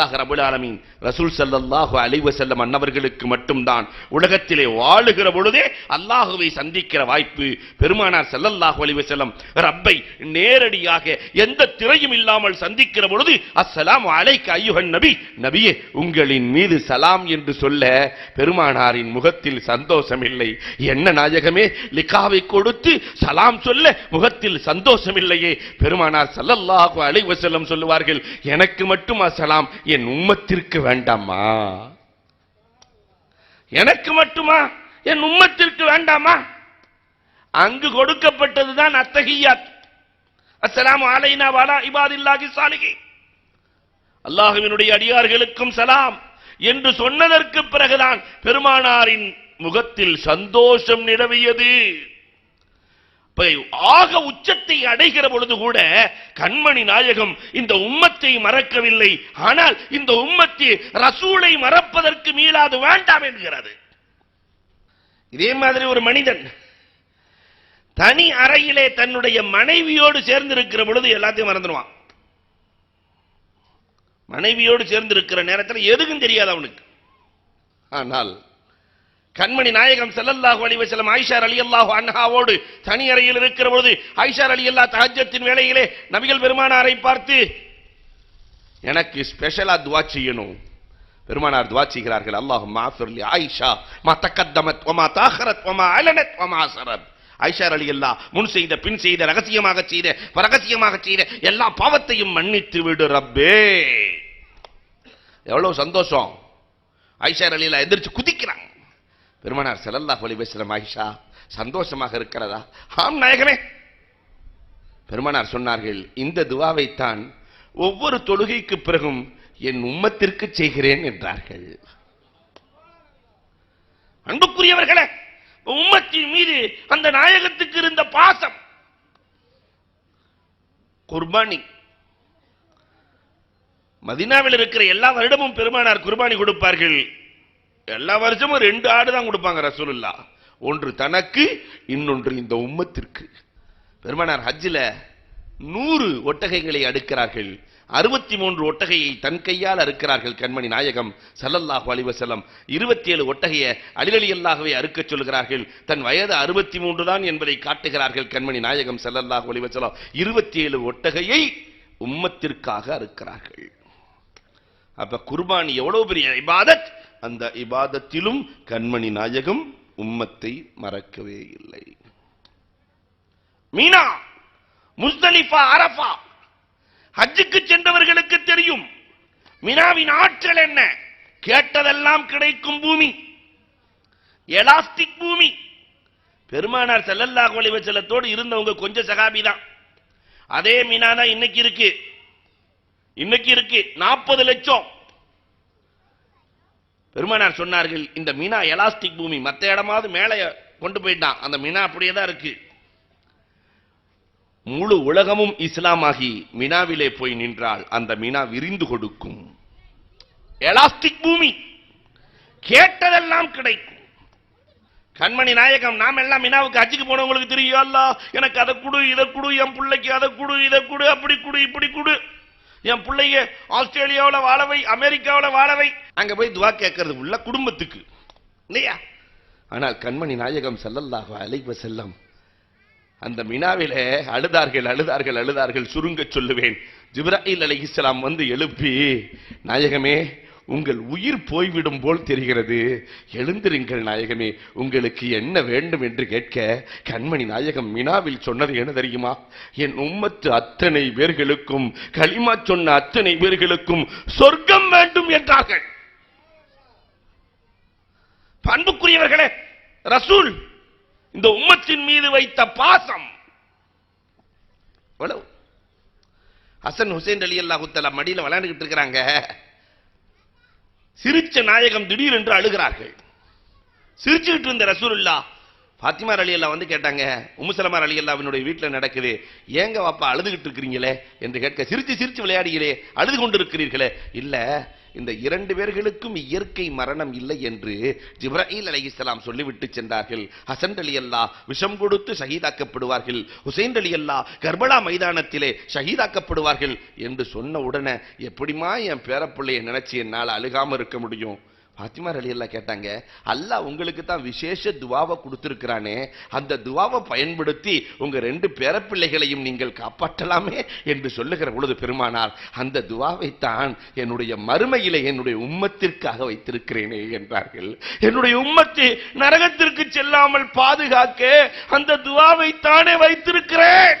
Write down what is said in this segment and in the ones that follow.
அல்லாஹ் ரபுல் ஆலமீன் ரசூல் சல்லாஹு அலைஹி வஸல்லம் அன்னவர்களுக்கு மட்டும்தான் உலகத்திலே வாழுகிற பொழுதே அல்லாஹுவை சந்திக்கிற வாய்ப்பு. பெருமானார் ஸல்லல்லாஹு அலைஹி வஸல்லம் ரப்பை நேரடியாக எந்த திரையும் இல்லாமல் சந்திக்கிற பொழுது அஸ்ஸலாமு அலைக்கு ஐயுகன் நபி. நபியே உங்களின் மீது சலாம் என்று சொல்ல பெருமானாரின் முகத்தில் சந்தோஷம் இல்லை என்ன நாயகமே லிகாவை கொடுத்து சலாம் சொல்ல முகத்தில் சந்தோஷம் இல்லையே பெருமானார் சல்லல்லாஹு அலைஹி வஸல்லம் சொல்லுவார்கள் எனக்கு மட்டும் அசலாம் என் உம்மத்திற்கு வேண்டாமா? எனக்கு மட்டுமா? என் உம்மத்திற்கு வேண்டாமா? அங்கு கொடுக்கப்பட்டதுதான் அத்தகையாத் அசலாம் அலைனா வாலா இபாதில்லாகி சாலிஹி அல்லாஹுவினுடைய அடியார்களுக்கும் சலாம். என்று சொன்னதற்கு பிறகுதான் பெருமானாரின் முகத்தில் சந்தோஷம் நிலவியது. ஆக உச்சத்தை அடைகிற பொழுது கூட கண்மணி நாயகம் இந்த உம்மத்தை மறக்கவில்லை. ஆனால் இந்த உம்மத்தை ரசூலை மறப்பதற்கு மீளாது வேண்டாம் என்கிறது இதே மாதிரி ஒரு மனிதன் தனி அறையிலே தன்னுடைய மனைவியோடு சேர்ந்து இருக்கிற பொழுது எல்லாத்தையும் மறந்துடுவான். மனைவியோடு சேர்ந்து இருக்கிற நேரத்தில் எதுக்கும் தெரியாது அவனுக்கு. ஆனால் கண்மணி நாயகம் செல்லல்லாஹு அலி வசலம் ஐஷார் அலி அல்லாஹு அன்ஹாவோடு தனி அறையில் இருக்கிற பொழுது ஐஷார் அலி அல்லா தஹஜத்தின் வேளையிலே நபிகள் பெருமானாரை பார்த்து எனக்கு ஸ்பெஷலா துவா செய்யணும். பெருமானார் துவா செய்கிறார்கள். அல்லாஹு மாஃபிர்லி ஆயிஷா மா தக்கத்தமத் ஒமா தாஹரத் ஒமா அலனத் ஒமா சரத் அலி அல்லாஹ் முன் செய்த பின் செய்த ரகசியமாக செய்த ரகசியமாக செய்த எல்லா பாவத்தையும் மன்னித்து விடு ரப்பே. எவ்வளவு சந்தோஷம். ஆயிஷா ரலியல்லாஹ் எந்திரிச்சு குதிக்கிறாங்க. பெருமானார் செலல்லா அலைஹி ஆயிஷா சந்தோஷமாக இருக்கிறதா? ஆம் நாயகமே. பெருமானார் சொன்னார்கள் இந்த துவாவைத்தான் ஒவ்வொரு தொழுகைக்கு பிறகும் என் உம்மத்திற்கு செய்கிறேன் என்றார்கள். அன்புக்குரியவர்களே உம்மத்தின் மீது அந்த நாயகத்துக்கு இருந்த பாசம் குர்பானி. மதினாவில் இருக்கிற எல்லா வருடமும் பெருமானார் குர்பானி கொடுப்பார்கள். எல்லா வருஷமும் ரெண்டு ஆடு தான் கொடுப்பாங்க ரசூலுல்லா ஒன்று தனக்கு இன்னொன்று இந்த உம்மத்திற்கு. பெருமானார் ஹஜ்ஜில் நூறு ஒட்டகைகளை அடுக்கிறார்கள். அறுபத்தி மூன்று ஒட்டகையை தன் கையால் அறுக்கிறார்கள் கண்மணி நாயகம் சல்லல்லாஹு அலிவசலம் இருபத்தி ஏழு ஒட்டகையை அலிலலி அல்லாஹ்வை அறுக்கச் சொல்கிறார்கள். தன் வயது அறுபத்தி மூன்று தான் என்பதை காட்டுகிறார்கள் கண்மணி நாயகம் சல்லல்லாஹு அலிவசலம் இருபத்தி ஏழு ஒட்டகையை உம்மத்திற்காக அறுக்கிறார்கள். அப்ப குர்பானி எவ்வளவு பெரிய இபாதத்? அந்த இபாதத்திலும் கண்மணி நாயகம் உம்மத்தை மறக்கவே இல்லை. மீனா முஸ்தலிஃபா அரபா ஹஜ்ஜுக்கு சென்றவர்களுக்கு தெரியும் மினாவின் ஆற்றல் என்ன? கேட்டதெல்லாம் கிடைக்கும் பூமி எலாஸ்டிக் பூமி. பெருமானார் செல்லல்லா கோலி வச்சலத்தோடு இருந்தவங்க கொஞ்சம் சகாபி தான். அதே மீனா தான் இன்னைக்கு இருக்கு. இன்னைக்கு இருக்கு. நாற்பது லட்சம். பெருமானார் சொன்னார்கள் இந்த மீனா எலாஸ்டிக் பூமி மற்ற இடமாவது மேலே கொண்டு போயிட்டான். அந்த மீனா அப்படியே தான் இருக்கு. முழு உலகமும் இஸ்லாமாகி மினாவிலே போய் நின்றால் அந்த மினா விரிந்து கொடுக்கும். எலாஸ்டிக் பூமி கேட்டதெல்லாம் கிடைக்கும். கண்மணி நாயகம் நாம் எல்லாம் மினாவுக்கு அச்சுக்கு போனவங்களுக்கு தெரியும் அல்லா எனக்கு அதை குடு இதை குடு என் பிள்ளைக்கு அதை குடு இதை குடு அப்படி குடு இப்படி குடு. என் பிள்ளைய ஆஸ்திரேலியாவில் வாழவை அமெரிக்காவில் வாழவை. அங்கே போய் துவா கேட்கறது உள்ள குடும்பத்துக்கு. இல்லையா? ஆனால் கண்மணி நாயகம் செல்லல்லாக அலைவ செல்லம் அந்த மினாவிலே அழுதார்கள் அழுதார்கள் அழுதார்கள் சுருங்க சொல்லுவேன். ஜிப்ராஹில் ஜிப்ராயில் இஸ்லாம் வந்து எழுப்பி நாயகமே உங்கள் உயிர் போய்விடும் போல் தெரிகிறது. எழுந்திருங்கள் நாயகமே உங்களுக்கு என்ன வேண்டும் என்று கேட்க கண்மணி நாயகம் மினாவில் சொன்னது என்ன தெரியுமா? என் உம்மத்து அத்தனை பேர்களுக்கும் களிமா சொன்ன அத்தனை பேர்களுக்கும் சொர்க்கம் வேண்டும் என்றார்கள். பண்புக்குரியவர்களே ரசூல் இந்த உம்மத்தின் மீது வைத்த பாசம். எவ்வளவு? ஹசன் ஹுசைன் அலி அல்லாஹுத்தலா மடியில விளையாண்டுகிட்டு இருக்கிறாங்க. சிரிச்ச நாயகம் திடீரென்று அழுகிறார்கள். சிரிச்சுக்கிட்டு இருந்த ரசூலுல்லா ஃபாத்திமார் அலி அல்லா வந்து கேட்டாங்க உமுசலமார் அலி அல்லாவினுடைய வீட்டில் நடக்குது. ஏங்க வாப்பா அழுதுகிட்டு இருக்கிறீங்களே? என்று கேட்க சிரிச்சு சிரிச்சு விளையாடுகிறே அழுது கொண்டு இருக்கிறீர்களே இல்ல இந்த இரண்டு பேர்களுக்கும் இயற்கை மரணம் இல்லை என்று ஜிப்ராஹில் இஸ்லாம் சொல்லிவிட்டு சென்றார்கள். ஹசன் அலி அல்லா விஷம் கொடுத்து ஷஹீதாக்கப்படுவார்கள். ஹுசைன் அலி அல்லா கர்பலா மைதானத்திலே ஷஹீதாக்கப்படுவார்கள் என்று சொன்ன உடனே எப்படிமா என் பேரப்பிள்ளையை நினைச்சு என்னால் அழுகாமல் இருக்க முடியும்? பாத்திமா அலி எல்லாம் கேட்டாங்க அல்லாஹ் உங்களுக்கு தான் விசேஷ துவாவை கொடுத்துருக்கிறானே அந்த துவாவை பயன்படுத்தி உங்க ரெண்டு பேரப்பிள்ளைகளையும் நீங்கள் காப்பாற்றலாமே என்று சொல்லுகிற பொழுது பெருமானார் அந்த துவாவை தான் என்னுடைய மறுமையிலே என்னுடைய உம்மத்திற்காக வைத்திருக்கிறேனே என்றார்கள். என்னுடைய உம்மத்து நரகத்திற்கு செல்லாமல் பாதுகாக்க அந்த துவாவை தானே வைத்திருக்கிறேன்.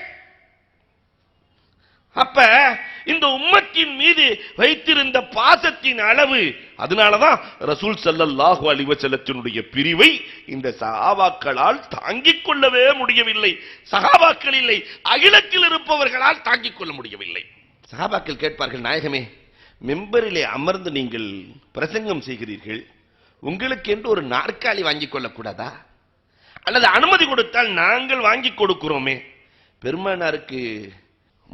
அப்ப இந்த உம்மத்தின் மீது வைத்திருந்த பாசத்தின் அளவு அதனாலதான் ரசூல் சல்லல்லாஹு அலைஹி பிரிவை இந்த சகாபாக்களால் தாங்கிக் கொள்ளவே முடியவில்லை. சகாபாக்கள் இல்லை அகிலத்தில் இருப்பவர்களால் தாங்கிக் கொள்ள முடியவில்லை. சகாபாக்கள் கேட்பார்கள் நாயகமே மெம்பரிலே அமர்ந்து நீங்கள் பிரசங்கம் செய்கிறீர்கள். உங்களுக்கு என்று ஒரு நாற்காலி வாங்கிக் கொள்ளக்கூடாதா அல்லது அனுமதி கொடுத்தால் நாங்கள் வாங்கி கொடுக்கிறோமே. பெருமானாருக்கு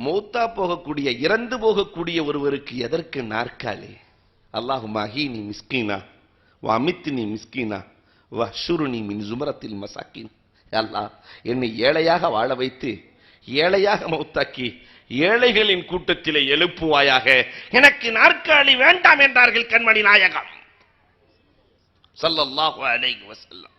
மௌத்தா போகக்கூடிய இறந்து போகக்கூடிய ஒருவருக்கு எதற்கு நாற்காலி? அல்லாஹு மஹீனி மிஸ்கீனா வ அமித்தினி மிஸ்கீனா வ நீ மின் ஜுமரத்தில் மசாக்கின். அல்லாஹ் என்னை ஏழையாக வாழ வைத்து ஏழையாக மௌத்தாக்கி ஏழைகளின் கூட்டத்திலே எழுப்புவாயாக. எனக்கு நாற்காலி வேண்டாம் என்றார்கள் கண்மணி நாயகம். ஸல்லல்லாஹு அலைஹி வஸல்லம்.